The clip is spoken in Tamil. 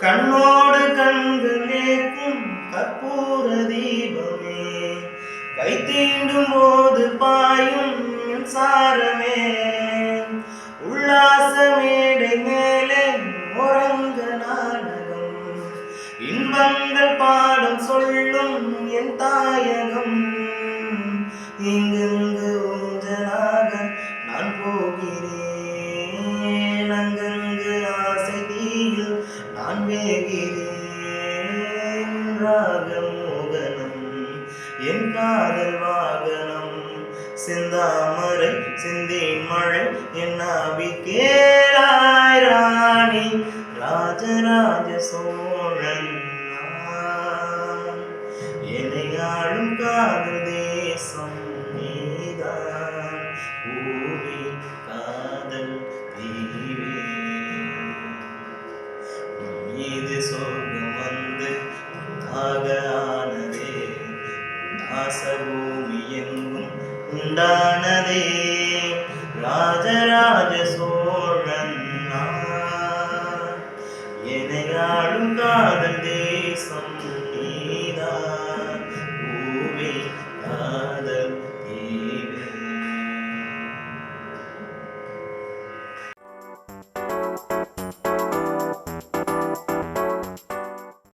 கண்ணோடு கண்கள் ஏக்கும் கற்பூர தீபமே. கை தீண்டும் போது பாயும் மின்சாரமே. உல்லாச மேடை மேலே உறங்க நாடகம். இன்பங்கள் பாடம் சொல்லும் என் தாயகம். இங்கு ராகமோகனம் என் காதல் வாகனம் சிந்தாமரை சிந்தின் மழை என் ஆபிக்கேராய் ராணி ராஜராஜ சோழன் என்னை ஆளும் காதல் தேசம் நீதான். ഭാഗാനതേ ദാസഭൂമിയെങ്കും ഉണ്ടാണതേ. രാജരാജ സോഴൻ എനയാളും കാതൽ